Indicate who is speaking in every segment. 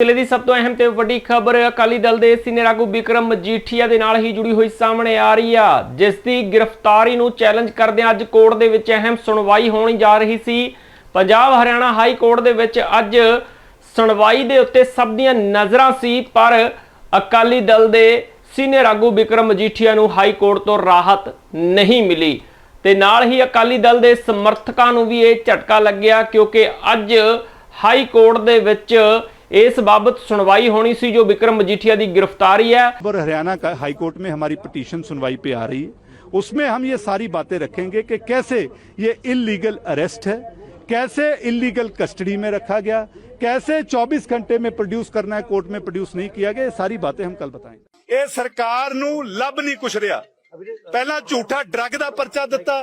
Speaker 1: ਜ਼ਿਲ੍ਹੇ ਦੀ ਸਭ ਤੋਂ ਅਹਿਮ ਤੇ ਵੱਡੀ ਖਬਰ ਅਕਾਲੀ ਦਲ ਦੇ ਸੀਨੀਅਰ ਆਗੂ ਵਿਕਰਮ ਮਜੀਠੀਆ ਦੇ ਨਾਲ ਹੀ ਜੁੜੀ ਹੋਈ ਸਾਹਮਣੇ ਆ ਰਹੀ ਆ, ਜਿਸ ਦੀ ਗ੍ਰਿਫਤਾਰੀ ਨੂੰ ਚੈਲੰਜ ਕਰਦਿਆਂ ਅੱਜ ਕੋਰਟ ਦੇ ਵਿੱਚ ਅਹਿਮ ਸੁਣਵਾਈ ਹੋਣੀ ਜਾ ਰਹੀ ਸੀ। ਪੰਜਾਬ ਹਰਿਆਣਾ ਹਾਈ ਕੋਰਟ ਦੇ ਵਿੱਚ ਅੱਜ ਸੁਣਵਾਈ ਦੇ ਉੱਤੇ ਸਭ ਦੀਆਂ ਨਜ਼ਰਾਂ ਸੀ, ਪਰ ਅਕਾਲੀ ਦਲ ਦੇ ਸੀਨੀਅਰ ਆਗੂ ਵਿਕਰਮ ਮਜੀਠੀਆ ਨੂੰ ਹਾਈ ਕੋਰਟ ਤੋਂ ਰਾਹਤ ਨਹੀਂ ਮਿਲੀ। ਤੇ ਨਾਲ ਹੀ ਅਕਾਲੀ ਦਲ ਦੇ ਸਮਰਥਕਾਂ ਨੂੰ ਵੀ ਇਹ ਝਟਕਾ ਲੱਗਿਆ, ਕਿਉਂਕਿ ਅੱਜ ਹਾਈ ਕੋਰਟ ਦੇ ਵਿੱਚ ਇਸ ਬਾਬਤ ਸੁਣਵਾਈ ਹੋਣੀ ਸੀ ਜੋ ਵਿਕਰਮ ਮਜੀਠੀਆ ਦੀ ਗ੍ਰਿਫਤਾਰੀ ਹੈ
Speaker 2: और हरियाणा का हाई कोर्ट में हमारी पिटीशन सुनवाई पे आ रही है उसमें हम ये सारी बातें रखेंगे कि कैसे ये इलीगल अरेस्ट है कैसे इलीगल कस्टडी में रखा गया कैसे 24 घंटे में प्रोड्यूस करना है कोर्ट में प्रोड्यूस नहीं किया गया ये सारी बातें हम कल बताएंगे
Speaker 3: ਇਹ ਸਰਕਾਰ ਨੂੰ ਲੱਭ ਨਹੀਂ ਕੁਛ ਰਿਹਾ ਪਹਿਲਾਂ ਝੂਠਾ ਡਰੱਗ ਦਾ ਪਰਚਾ ਦਿੱਤਾ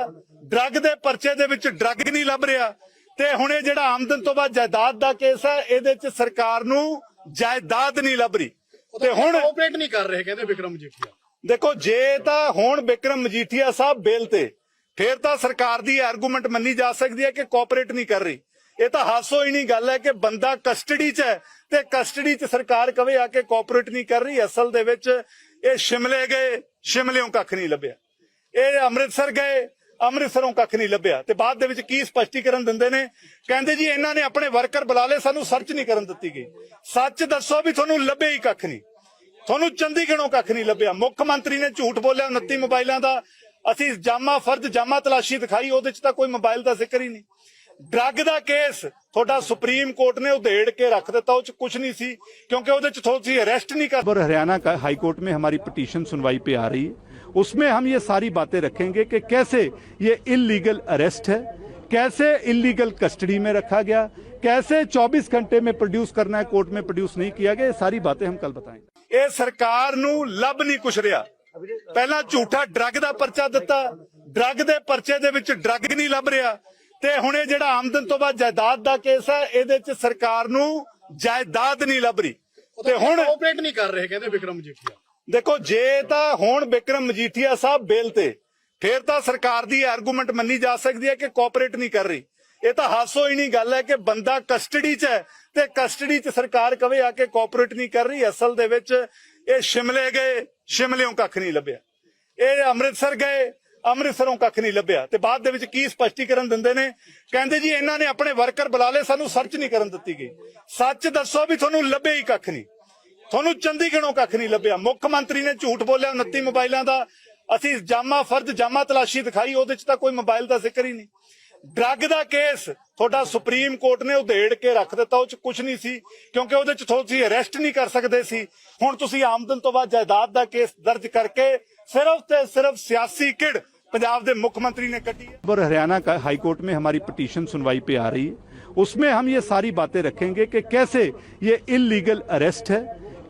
Speaker 3: ਡਰੱਗ ਦੇ ਪਰਚੇ ਦੇ ਵਿੱਚ ਡਰੱਗ ਨਹੀਂ ਲੱਭ ਰਿਹਾ ਤੇ ਹੁਣ ਇਹ ਜਿਹੜਾ ਆਮਦਨ ਤੋਂ ਬਾਅਦ ਜਾਇਦਾਦ ਦਾ ਕੇਸ ਹੈ ਇਹਦੇ 'ਚ ਸਰਕਾਰ ਨੂੰ ਜਾਇਦਾਦ ਨਹੀਂ ਲੱਭ ਰਹੀ। ਤੇ ਹੁਣ
Speaker 4: ਕੋਆਪਰੇਟ ਨਹੀਂ ਕਰ ਰਹੇ ਕਹਿੰਦੇ ਵਿਕਰਮ ਮਜੀਠੀਆ
Speaker 3: ਦੇਖੋ ਜੇ ਤਾਂ ਹੁਣ ਵਿਕਰਮ ਮਜੀਠੀਆ ਸਾਹਿਬ ਬੇਲ ਤੇ ਫਿਰ ਤਾਂ ਸਰਕਾਰ ਦੀ ਆਰਗੂਮੈਂਟ ਮੰਨੀ ਜਾ ਸਕਦੀ ਹੈ ਕਿ ਕੋਆਪਰੇਟ ਨਹੀਂ ਕਰ ਰਹੀ। ਇਹ ਤਾਂ ਹਾਸੋ ਹੀ ਨਹੀਂ ਗੱਲ ਹੈ ਕਿ ਬੰਦਾ ਕਸਟਡੀ 'ਚ ਹੈ ਤੇ ਕਸਟਡੀ 'ਚ ਸਰਕਾਰ ਕਵੇ ਆ ਕੇ ਕੋਆਪਰੇਟ ਨਹੀਂ ਕਰ ਰਹੀ। ਅਸਲ ਦੇ ਵਿੱਚ ਇਹ ਸ਼ਿਮਲੇ ਗਏ ਸ਼ਿਮਲਿਓਂ ਕੱਖ ਨਹੀਂ ਲੱਭਿਆ। ਇਹ ਅੰਮ੍ਰਿਤਸਰ ਗਏ ਅੰਮ੍ਰਿਤਸਰੋਂ ਕੱਖ ਨਹੀਂ ਲੱਭਿਆ ਤੇ ਬਾਅਦ ਦੇ ਵਿੱਚ ਕੀ ਸਪਸ਼ਟੀਕਰਨ ਦਿੰਦੇ ਨੇ ਕਹਿੰਦੇ ਜੀ ਇਹਨਾਂ ਨੇ ਆਪਣੇ ਵਰਕਰ ਬੁਲਾ ਲਏ ਸਾਨੂੰ ਸਰਚ ਨਹੀਂ ਕਰਨ ਦਿੱਤੀ ਗਈ ਸੱਚ ਦੱਸੋ ਵੀ ਤੁਹਾਨੂੰ ਲੱਭੇ ਹੀ ਕੱਖ ਨਹੀਂ ਤੁਹਾਨੂੰ ਚੰਡੀਗੜ੍ਹੋਂ ਕੱਖ ਨਹੀਂ ਲੱਭਿਆ ਮੁੱਖ ਮੰਤਰੀ ਨੇ ਝੂਠ ਬੋਲਿਆ 29 ਮੋਬਾਈਲਾਂ ਦਾ ਅਸੀਂ ਜਾਮਾ ਫਰਜ਼ ਜਾਮਾ ਤਲਾਸ਼ੀ ਦਿਖਾਈ ਉਹਦੇ ਚ ਤਾਂ ਕੋਈ ਮੋਬਾਈਲ ਦਾ ਜ਼ਿਕਰ ਹੀ ਨਹੀਂ ਡਰੱਗ ਦਾ ਕੇਸ ਤੁਹਾਡਾ ਸੁਪਰੀਮ ਕੋਰਟ ਨੇ ਉਧੇੜ ਕੇ ਰੱਖ ਦਿੱਤਾ ਉਹ ਚ ਕੁਝ ਨਹੀਂ ਸੀ ਕਿਉਂਕਿ ਉਹਦੇ ਚ ਤੁਸੀਂ ਅਰੈਸਟ ਨਹੀਂ ਕਰ
Speaker 2: और हरियाणा का हाई कोर्ट में हमारी पिटीशन सुनवाई पे आ रही है उसमें हम ये सारी बातें रखेंगे कि कैसे ये इलीगल अरेस्ट है कैसे इलीगल कस्टडी में रखा गया कैसे 24 घंटे में प्रोड्यूस करना है कोर्ट में प्रोड्यूस नहीं किया गया ये सारी बातें हम कल बताएंगे
Speaker 3: ਇਹ ਸਰਕਾਰ ਨੂੰ ਲੱਭ ਨਹੀਂ ਕੁਛ ਰਿਹਾ ਪਹਿਲਾਂ ਝੂਠਾ ਡਰੱਗ ਦਾ ਪਰਚਾ ਦਿੱਤਾ ਡਰੱਗ ਦੇ ਪਰਚੇ ਦੇ ਵਿੱਚ ਡਰੱਗ ਨਹੀਂ ਲੱਭ ਰਿਹਾ ਤੇ ਹੁਣ ਇਹ ਜਿਹੜਾ ਆਮਦਨ ਤੋਂ ਬਾਅਦ ਜਾਇਦਾਦ ਦਾ ਕੇਸ ਹੈ ਇਹਦੇ 'ਚ ਸਰਕਾਰ ਨੂੰ ਜਾਇਦਾਦ ਨਹੀਂ ਲੱਭ ਰਹੀ ਤੇ ਹੁਣ
Speaker 4: ਕੋਆਪਰੇਟ ਨਹੀਂ ਕਰ ਰਹੇ ਕਹਿੰਦੇ ਵਿਕਰਮ ਮਜੀਠੀਆ
Speaker 3: ਦੇਖੋ, ਜੇ ਤਾਂ ਹੁਣ ਬਿਕਰਮ ਮਜੀਠੀਆ ਸਾਹਿਬ ਬੇਲ ਤੇ, ਫਿਰ ਤਾਂ ਸਰਕਾਰ ਦੀ ਆਰਗੂਮੈਂਟ ਮੰਨੀ ਜਾ ਸਕਦੀ ਹੈ ਕਿ ਕੋਆਪਰੇਟ ਨਹੀਂ ਕਰ ਰਹੀ। ਇਹ ਤਾਂ ਹਾਸੋ ਹੀ ਨਹੀਂ ਗੱਲ ਹੈ ਕਿ ਬੰਦਾ ਕਸਟਡੀ 'ਚ ਹੈ ਤੇ ਕਸਟਡੀ 'ਚ ਸਰਕਾਰ ਕਵੇ ਆ ਕੇ ਕੋਆਪਰੇਟ ਨਹੀਂ ਕਰ ਰਹੀ। ਅਸਲ ਦੇ ਵਿੱਚ ਇਹ ਸ਼ਿਮਲੇ ਗਏ, ਸ਼ਿਮਲਿਓਂ ਕੱਖ ਨਹੀਂ ਲੱਭਿਆ। ਇਹ ਅੰਮ੍ਰਿਤਸਰ ਗਏ, ਅੰਮ੍ਰਿਤਸਰੋਂ ਕੱਖ ਨਹੀਂ ਲੱਭਿਆ। ਤੇ ਬਾਅਦ ਦੇ ਵਿੱਚ ਕੀ ਸਪਸ਼ਟੀਕਰਨ ਦਿੰਦੇ ਨੇ? ਕਹਿੰਦੇ ਜੀ, ਇਹਨਾਂ ਨੇ ਆਪਣੇ ਵਰਕਰ ਬੁਲਾ ਲਏ, ਸਾਨੂੰ ਸਰਚ ਨਹੀਂ ਕਰਨ ਦਿੱਤੀ ਗਈ। ਸੱਚ ਦੱਸੋ ਵੀ ਤੁਹਾਨੂੰ ਲੱਭੇ ਹੀ ਕੱਖ ਨਹੀਂ। ਤੁਹਾਨੂੰ ਚੰਡੀਗੜ੍ਹੋਂ ਕੱਖ ਨਹੀਂ ਲੱਭਿਆ ਮੁੱਖ ਮੰਤਰੀ ਨੇ ਝੂਠ ਬੋਲਿਆ 29 ਮੋਬਾਈਲਾਂ ਦਾ ਅਸੀਂ ਜਾਮਾ ਫਰਜ਼ ਜਾਮਾ ਤਲਾਸ਼ੀ ਦਿਖਾਈ ਉਹਦੇ 'ਚ ਤਾਂ ਕੋਈ ਮੋਬਾਈਲ ਦਾ ਜ਼ਿਕਰ ਹੀ ਨਹੀਂ ਡਰੱਗ ਦਾ ਕੇਸ ਤੁਹਾਡਾ ਸੁਪਰੀਮ ਕੋਰਟ ਨੇ ਉਧੇੜ ਕੇ ਰੱਖ ਦਿੱਤਾ ਉਹ 'ਚ ਕੁਝ ਨਹੀਂ ਸੀ ਕਿਉਂਕਿ ਉਹਦੇ 'ਚ ਤੁਸੀਂ ਅਰੈਸਟ ਨਹੀਂ ਕਰ ਸਕਦੇ ਸੀ ਹੁਣ ਤੁਸੀਂ ਆਮਦਨ ਤੋਂ ਬਾਅਦ ਜਾਇਦਾਦ ਦਾ ਕੇਸ ਦਰਜ ਕਰਕੇ ਸਿਰਫ ਤੇ ਸਿਰਫ ਸਿਆਸੀ ਕਿੜ ਪੰਜਾਬ ਦੇ ਮੁੱਖ ਮੰਤਰੀ ਨੇ ਕੱਢੀ ਹੈ
Speaker 2: और हरियाणा का हाई कोर्ट में हमारी पिटीशन सुनवाई पे आ रही है उसमें हम ये सारी बातें रखेंगे कि कैसे ये इलीगल अरेस्ट है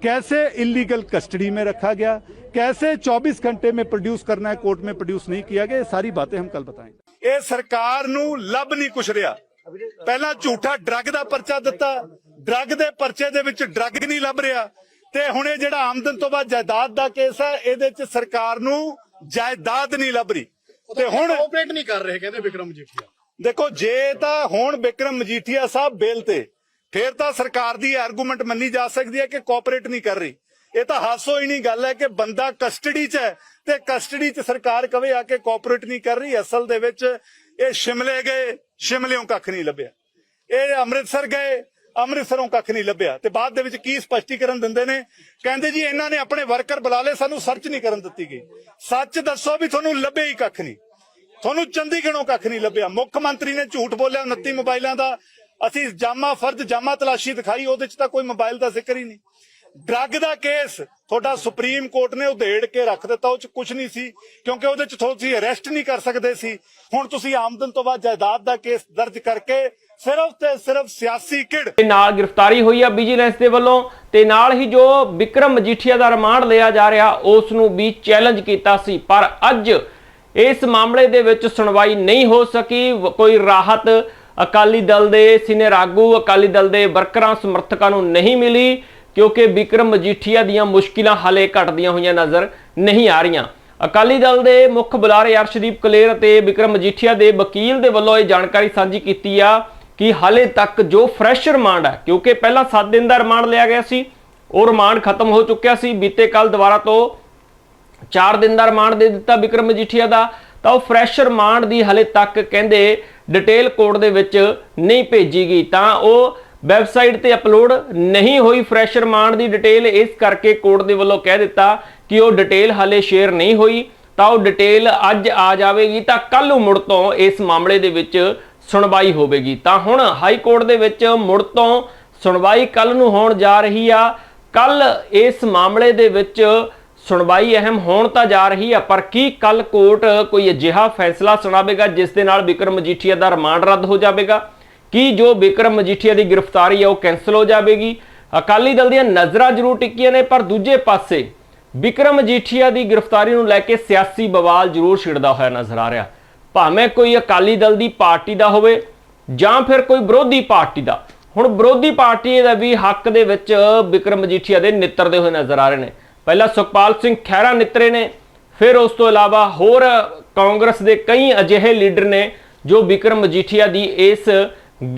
Speaker 2: कैसे इलीगल कस्टडी में रखा गया कैसे 24 घंटे में प्रोड्यूस करना है कोर्ट में प्रोड्यूस नहीं किया गया ये सारी बातें हम कल बताएंगे
Speaker 3: ਇਹ ਸਰਕਾਰ ਨੂੰ ਲੱਭ ਨਹੀਂ ਕੁਛ ਰਿਹਾ ਪਹਿਲਾਂ ਝੂਠਾ ਡਰੱਗ ਦਾ ਪਰਚਾ ਦਿੱਤਾ ਡਰੱਗ ਦੇ ਪਰਚੇ ਦੇ ਵਿੱਚ ਡਰੱਗ ਨਹੀਂ ਲੱਭ ਰਿਹਾ ਤੇ ਹੁਣ ਇਹ ਜਿਹੜਾ ਆਮਦਨ ਤੋਂ ਬਾਅਦ ਜਾਇਦਾਦ ਦਾ ਕੇਸ ਹੈ ਇਹਦੇ 'ਚ ਸਰਕਾਰ ਨੂੰ ਜਾਇਦਾਦ ਨਹੀਂ ਲੱਭ ਰਹੀ ਤੇ ਹੁਣ
Speaker 4: ਕੋਆਪਰੇਟ ਨਹੀਂ ਕਰ ਰਹੇ ਕਹਿੰਦੇ ਵਿਕਰਮ ਮਜੀਠੀਆ
Speaker 3: ਦੇਖੋ ਜੇ ਤਾਂ ਹੁਣ ਵਿਕਰਮ ਮਜੀਠੀਆ ਸਾਹਿਬ ਬੇਲ ਤੇ ਫੇਰ ਤਾਂ ਸਰਕਾਰ ਦੀ ਆਰਗੂਮੈਂਟ ਮੰਨੀ ਜਾ ਸਕਦੀ ਹੈ ਕਿ ਕੋਆਪਰੇਟ ਨਹੀਂ ਕਰ ਰਹੀ। ਇਹ ਤਾਂ ਹਾਸੋ ਹੀ ਨਹੀਂ ਗੱਲ ਹੈ ਕਿ ਬੰਦਾ ਕਸਟਡੀ 'ਚ ਹੈ ਤੇ ਕਸਟਡੀ 'ਚ ਸਰਕਾਰ ਕਵੇ ਆ ਕੇ ਕੋਆਪਰੇਟ ਨਹੀਂ ਕਰ ਰਹੀ। ਅਸਲ ਦੇ ਵਿੱਚ ਇਹ ਸ਼ਿਮਲੇ ਗਏ, ਸ਼ਿਮਲਿਓਂ ਕੱਖ ਨਹੀਂ ਲੱਭਿਆ। ਇਹ ਅੰਮ੍ਰਿਤਸਰ ਗਏ, ਅੰਮ੍ਰਿਤਸਰੋਂ ਕੱਖ ਨਹੀਂ ਲੱਭਿਆ। ਤੇ ਬਾਅਦ ਦੇ ਵਿੱਚ ਕੀ ਸਪਸ਼ਟੀਕਰਨ ਦਿੰਦੇ ਨੇ? ਕਹਿੰਦੇ ਜੀ ਇਹਨਾਂ ਨੇ ਆਪਣੇ ਵਰਕਰ ਬੁਲਾ ਲਏ, ਸਾਨੂੰ ਸਰਚ ਨਹੀਂ ਕਰਨ ਦਿੱਤੀ ਗਈ। ਸੱਚ ਦੱਸੋ ਵੀ ਤੁਹਾਨੂੰ ਲੱਭੇ ਹੀ ਕੱਖ ਨਹੀਂ। ਤੁਹਾਨੂੰ ਚੰਡੀਗੜ੍ਹੋਂ ਕੱਖ ਨਹੀਂ ਲੱਭਿਆ। ਮੁੱਖ ਮੰਤਰੀ ਨੇ ਝੂਠ ਬੋਲਿਆ 29 ਮੋਬਾਈਲਾਂ ਦਾ। ਅਸੀਂ ਜਾਮਾ ਫਰਜ਼, ਜਾਮਾ ਤਲਾਸ਼ੀ ਦਿਖਾਈ, ਉਹਦੇ 'ਚ ਤਾਂ ਕੋਈ ਮੋਬਾਈਲ ਦਾ ਜ਼ਿਕਰ ਹੀ ਨਹੀਂ। ਡਰੱਗ ਦਾ ਕੇਸ ਤੁਹਾਡਾ ਸੁਪਰੀਮ ਕੋਰਟ ਨੇ ਉਧੇੜ ਕੇ ਰੱਖ ਦਿੱਤਾ, ਉਹ 'ਚ ਕੁਝ ਨਹੀਂ ਸੀ, ਕਿਉਂਕਿ ਉਹਦੇ 'ਚ ਤੁਸੀਂ ਅਰੈਸਟ ਨਹੀਂ ਕਰ ਸਕਦੇ ਸੀ। ਹੁਣ ਤੁਸੀਂ ਆਮਦਨ ਤੋਂ ਬਾਅਦ ਜਾਇਦਾਦ ਦਾ ਕੇਸ ਦਰਜ ਕਰਕੇ ਸਿਰਫ ਤੇ ਸਿਰਫ ਸਿਆਸੀ ਕਿੜ
Speaker 1: ਤੇ ਨਾਲ ਗ੍ਰਿਫਤਾਰੀ ਹੋਈ ਆ ਵਿਜੀਲੈਂਸ ਦੇ ਵੱਲੋਂ, ਤੇ ਨਾਲ ਹੀ ਜੋ ਵਿਕਰਮ ਮਜੀਠੀਆ ਦਾ ਰਿਮਾਂਡ ਲਿਆ ਜਾ ਰਿਹਾ ਉਸ ਨੂੰ ਵੀ ਚੈਲੰਜ ਕੀਤਾ ਸੀ। ਪਰ ਅੱਜ ਇਸ ਮਾਮਲੇ ਦੇ ਵਿੱਚ ਸੁਣਵਾਈ ਨਹੀਂ ਹੋ ਸਕੀ, ਕੋਈ ਰਾਹਤ ਅਕਾਲੀ ਦਲ ਦੇ ਸੀਨੀਅਰ ਆਗੂ ਅਕਾਲੀ ਦਲ ਦੇ ਵਰਕਰਾਂ, ਸਮਰਥਕਾਂ ਨੂੰ ਨਹੀਂ ਮਿਲੀ, ਕਿਉਂਕਿ ਵਿਕਰਮ ਮਜੀਠੀਆ ਦੀਆਂ ਮੁਸ਼ਕਿਲਾਂ ਹਾਲੇ ਘਟਦੀਆਂ ਹੋਈਆਂ ਨਜ਼ਰ ਨਹੀਂ ਆ ਰਹੀਆਂ। ਅਕਾਲੀ ਦਲ ਦੇ ਮੁੱਖ ਬੁਲਾਰੇ ਅਰਸ਼ਦੀਪ ਕਲੇਰ ਅਤੇ ਵਿਕਰਮ ਮਜੀਠੀਆ ਦੇ ਵਕੀਲ ਦੇ ਵੱਲੋਂ ਇਹ ਜਾਣਕਾਰੀ ਸਾਂਝੀ ਕੀਤੀ ਆ ਕਿ ਹਾਲੇ ਤੱਕ ਜੋ ਫਰੈਸ਼ ਰਿਮਾਂਡ ਹੈ, ਕਿਉਂਕਿ ਪਹਿਲਾਂ 7 ਦਿਨ ਦਾ ਰਿਮਾਂਡ ਲਿਆ ਗਿਆ ਸੀ, ਉਹ ਰਿਮਾਂਡ ਖਤਮ ਹੋ ਚੁੱਕਿਆ ਸੀ। ਬੀਤੇ ਕੱਲ ਦੁਬਾਰਾ ਤੋਂ 4 ਦਿਨ ਦਾ ਰਿਮਾਂਡ ਦੇ ਦਿੱਤਾ ਵਿਕਰਮ ਮਜੀਠੀਆ ਦਾ, ਤਾਂ ਉਹ ਫਰੈਸ਼ ਰਿਮਾਂਡ ਦੀ ਹਲੇ ਤੱਕ ਕਹਿੰਦੇ ਡਿਟੇਲ ਕੋਡ ਦੇ ਵਿੱਚ ਨਹੀਂ ਭੇਜੀ ਗਈ ਤਾਂ ਉਹ ਵੈਬਸਾਈਟ ਤੇ ਅਪਲੋਡ ਨਹੀਂ ਹੋਈ ਫਰੈਸ਼ ਰਿਮਾਂਡ ਦੀ ਡਿਟੇਲ, ਇਸ ਕਰਕੇ ਕੋਰਟ ਦੇ ਵੱਲੋਂ ਕਹਿ ਦਿੱਤਾ ਕਿ ਉਹ ਡਿਟੇਲ ਹਲੇ ਸ਼ੇਅਰ ਨਹੀਂ ਹੋਈ, ਤਾਂ ਉਹ ਡਿਟੇਲ ਅੱਜ ਆ ਜਾਵੇਗੀ, ਤਾਂ ਕੱਲ ਨੂੰ ਮੁੜ ਤੋਂ ਇਸ ਮਾਮਲੇ ਦੇ ਵਿੱਚ ਸੁਣਵਾਈ ਹੋਵੇਗੀ। ਤਾਂ ਹੁਣ ਹਾਈ ਕੋਰਟ ਦੇ ਵਿੱਚ ਮੁੜ ਤੋਂ ਸੁਣਵਾਈ ਕੱਲ ਨੂੰ ਹੋਣ ਜਾ ਰਹੀ ਆ ਕੱਲ ਇਸ ਮਾਮਲੇ ਦੇ ਵਿੱਚ ਸੁਣਵਾਈ ਅਹਿਮ ਹੋਣ ਤਾਂ ਜਾ ਰਹੀ ਹੈ ਪਰ ਕੀ ਕੱਲ ਕੋਰਟ ਕੋਈ ਅਜਿਹਾ ਫੈਸਲਾ ਸੁਣਾਵੇਗਾ ਜਿਸ ਦੇ ਨਾਲ ਵਿਕਰਮ ਮਜੀਠੀਆ ਦਾ ਰਿਮਾਂਡ ਰੱਦ ਹੋ ਜਾਵੇਗਾ? ਕੀ ਜੋ ਵਿਕਰਮ ਮਜੀਠੀਆ ਦੀ ਗ੍ਰਿਫਤਾਰੀ ਹੈ ਉਹ ਕੈਨਸਲ ਹੋ ਜਾਵੇਗੀ? ਅਕਾਲੀ ਦਲ ਦੀਆਂ ਨਜ਼ਰਾਂ ਜ਼ਰੂਰ ਟਿੱਕੀਆਂ ਨੇ, ਪਰ ਦੂਜੇ ਪਾਸੇ ਵਿਕਰਮ ਮਜੀਠੀਆ ਦੀ ਗ੍ਰਿਫਤਾਰੀ ਨੂੰ ਲੈ ਕੇ ਸਿਆਸੀ ਬਵਾਲ ਜ਼ਰੂਰ ਛਿੜਦਾ ਹੋਇਆ ਨਜ਼ਰ ਆ ਰਿਹਾ। ਭਾਵੇਂ ਕੋਈ ਅਕਾਲੀ ਦਲ ਦੀ ਪਾਰਟੀ ਦਾ ਹੋਵੇ ਜਾਂ ਫਿਰ ਕੋਈ ਵਿਰੋਧੀ ਪਾਰਟੀ ਦਾ। ਹੁਣ ਵਿਰੋਧੀ ਪਾਰਟੀ ਦਾ ਵੀ ਹੱਕ ਦੇ ਵਿੱਚ ਵਿਕਰਮ ਮਜੀਠੀਆ ਦੇ ਨਿੱਤਰਦੇ ਹੋਏ ਨਜ਼ਰ ਆ ਰਹੇ ਨੇ। ਪਹਿਲਾਂ ਸੁਖਪਾਲ ਸਿੰਘ ਖਹਿਰਾ ਨਿੱਤਰੇ ਨੇ, ਫਿਰ ਉਸ ਤੋਂ ਇਲਾਵਾ ਹੋਰ ਕਾਂਗਰਸ ਦੇ ਕਈ ਅਜਿਹੇ ਲੀਡਰ ਨੇ ਜੋ ਵਿਕਰਮ ਮਜੀਠੀਆ ਦੀ ਇਸ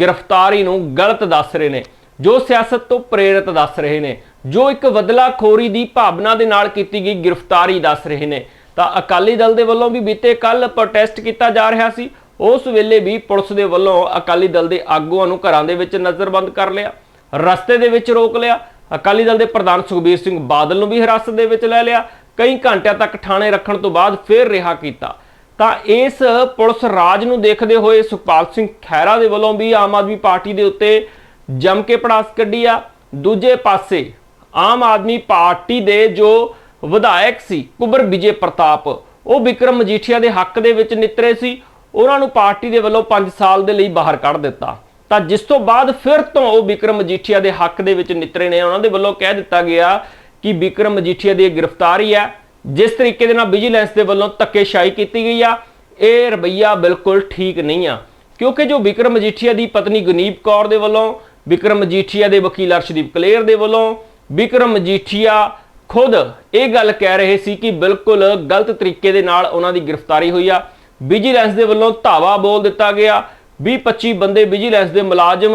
Speaker 1: ਗ੍ਰਿਫਤਾਰੀ ਨੂੰ ਗਲਤ ਦੱਸ ਰਹੇ ਨੇ, ਜੋ ਸਿਆਸਤ ਤੋਂ ਪ੍ਰੇਰਿਤ ਦੱਸ ਰਹੇ ਨੇ, ਜੋ ਇੱਕ ਬਦਲਾਖੋਰੀ ਦੀ ਭਾਵਨਾ ਦੇ ਨਾਲ ਕੀਤੀ ਗਈ ਗ੍ਰਿਫਤਾਰੀ ਦੱਸ ਰਹੇ ਨੇ। ਤਾਂ ਅਕਾਲੀ ਦਲ ਦੇ ਵੱਲੋਂ ਵੀ ਬੀਤੇ ਕੱਲ ਪ੍ਰੋਟੈਸਟ ਕੀਤਾ ਜਾ ਰਿਹਾ ਸੀ, ਉਸ ਵੇਲੇ ਵੀ ਪੁਲਿਸ ਦੇ ਵੱਲੋਂ ਅਕਾਲੀ ਦਲ ਦੇ ਆਗੂਆਂ ਨੂੰ ਘਰਾਂ ਦੇ ਵਿੱਚ ਨਜ਼ਰਬੰਦ ਕਰ ਲਿਆ, ਰਸਤੇ ਦੇ ਵਿੱਚ ਰੋਕ ਲਿਆ ਅਕਾਲੀ ਦਲ ਦੇ ਪ੍ਰਧਾਨ ਸੁਖਬੀਰ ਸਿੰਘ ਬਾਦਲ ਨੂੰ ਵੀ ਹਿਰਾਸਤ ਦੇ ਵਿੱਚ ਲੈ ਲਿਆ। ਕਈ ਘੰਟਿਆਂ ਤੱਕ ਥਾਣੇ ਰੱਖਣ ਤੋਂ ਬਾਅਦ ਫਿਰ ਰਿਹਾ ਕੀਤਾ। ਤਾਂ ਇਸ ਪੁਲਿਸ ਰਾਜ ਨੂੰ ਦੇਖਦੇ ਹੋਏ ਸੁਖਪਾਲ ਸਿੰਘ ਖਹਿਰਾ ਦੇ ਵੱਲੋਂ ਵੀ ਆਮ ਆਦਮੀ ਪਾਰਟੀ ਦੇ ਉੱਤੇ ਜੰਮ ਕੇ ਪੜਾਸ ਕੱਢੀ ਆ। ਦੂਜੇ ਪਾਸੇ ਆਮ ਆਦਮੀ ਪਾਰਟੀ ਦੇ ਜੋ ਵਿਧਾਇਕ ਸੀ ਕੁਬਰ ਵਿਜੇ ਪ੍ਰਤਾਪ, ਉਹ ਵਿਕਰਮ ਮਜੀਠੀਆ ਦੇ ਹੱਕ ਦੇ ਵਿੱਚ ਨਿੱਤਰੇ ਸੀ। ਉਹਨਾਂ ਨੂੰ ਪਾਰਟੀ ਦੇ ਵੱਲੋਂ 5 ਸਾਲ ਦੇ ਲਈ ਬਾਹਰ ਕੱਢ ਦਿੱਤਾ। ਤਾਂ ਜਿਸ ਤੋਂ ਬਾਅਦ ਫਿਰ ਤੋਂ ਉਹ ਵਿਕਰਮ ਮਜੀਠੀਆ ਦੇ ਹੱਕ ਦੇ ਵਿੱਚ ਨਿੱਤਰੇ ਨੇ। ਉਹਨਾਂ ਦੇ ਵੱਲੋਂ ਕਹਿ ਦਿੱਤਾ ਗਿਆ ਕਿ ਵਿਕਰਮ ਮਜੀਠੀਆ ਦੀ ਇਹ ਗ੍ਰਿਫਤਾਰੀ ਹੈ। ਜਿਸ ਤਰੀਕੇ ਦੇ ਨਾਲ ਵਿਜੀਲੈਂਸ ਦੇ ਵੱਲੋਂ ਧੱਕੇਸ਼ਾਹੀ ਕੀਤੀ ਗਈ ਆ, ਇਹ ਰਵਈਆ ਬਿਲਕੁਲ ਠੀਕ ਨਹੀਂ ਆ। ਕਿਉਂਕਿ ਜੋ ਵਿਕਰਮ ਮਜੀਠੀਆ ਦੀ ਪਤਨੀ ਗੁਨੀਪ ਕੌਰ ਦੇ ਵੱਲੋਂ ਵਿਕਰਮ ਮਜੀਠੀਆ ਦੇ ਵਕੀਲ ਅਰਸ਼ਦੀਪ ਕਲੇਰ ਦੇ ਵੱਲੋਂ ਵਿਕਰਮ ਮਜੀਠੀਆ ਖੁਦ ਇਹ ਗੱਲ ਕਹਿ ਰਹੇ ਸੀ ਕਿ ਬਿਲਕੁਲ ਗਲਤ ਤਰੀਕੇ ਦੇ ਨਾਲ ਉਹਨਾਂ ਦੀ ਗ੍ਰਿਫਤਾਰੀ ਹੋਈ ਆ। ਵਿਜੀਲੈਂਸ ਦੇ ਵੱਲੋਂ ਧਾਵਾ ਬੋਲ ਦਿੱਤਾ ਗਿਆ। 20-25 ਬੰਦੇ ਵਿਜੀਲੈਂਸ ਦੇ ਮੁਲਾਜ਼ਮ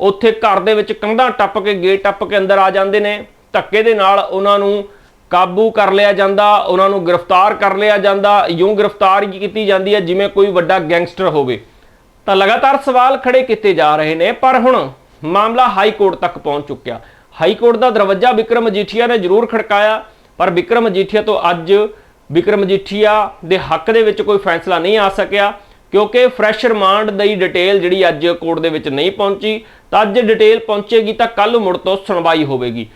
Speaker 1: ਉੱਥੇ ਘਰ ਦੇ ਵਿੱਚ ਕੰਧਾਂ ਟੱਪ ਕੇ ਗੇਟ ਟੱਪ ਕੇ ਅੰਦਰ ਆ ਜਾਂਦੇ ਨੇ। ਧੱਕੇ ਦੇ ਨਾਲ ਉਹਨਾਂ ਨੂੰ ਕਾਬੂ ਕਰ ਲਿਆ ਜਾਂਦਾ, ਉਹਨਾਂ ਨੂੰ ਗ੍ਰਿਫਤਾਰ ਕਰ ਲਿਆ ਜਾਂਦਾ। ਯੂੰ ਗ੍ਰਿਫਤਾਰ ਕੀਤੀ ਜਾਂਦੀ ਹੈ ਜਿਵੇਂ ਕੋਈ ਵੱਡਾ ਗੈਂਗਸਟਰ ਹੋਵੇ। ਤਾਂ ਲਗਾਤਾਰ ਸਵਾਲ ਖੜੇ ਕੀਤੇ ਜਾ ਰਹੇ ਨੇ, ਪਰ ਹੁਣ ਮਾਮਲਾ ਹਾਈ ਕੋਰਟ ਤੱਕ ਪਹੁੰਚ ਚੁੱਕਿਆ। ਹਾਈ ਕੋਰਟ ਦਾ ਦਰਵਾਜ਼ਾ ਵਿਕਰਮ ਮਜੀਠੀਆ ਨੇ ਜ਼ਰੂਰ ਖੜਕਾਇਆ, ਪਰ ਵਿਕਰਮ ਮਜੀਠੀਆ ਤੋਂ ਅੱਜ ਵਿਕਰਮ ਮਜੀਠੀਆ ਦੇ ਹੱਕ ਦੇ ਵਿੱਚ ਕੋਈ ਫੈਸਲਾ ਨਹੀਂ ਆ ਸਕਿਆ। ਕਿਉਂਕਿ ਫਰੈਸ਼ ਰਿਮਾਂਡ ਦੀ ਡਿਟੇਲ ਜਿਹੜੀ ਅੱਜ ਕੋਰਟ ਦੇ ਵਿੱਚ ਨਹੀਂ ਪਹੁੰਚੀ, ਤਾਂ ਅੱਜ ਡਿਟੇਲ ਪਹੁੰਚੇਗੀ ਤਾਂ ਕੱਲ ਮੁੜ ਤੋਂ ਸੁਣਵਾਈ ਹੋਵੇਗੀ।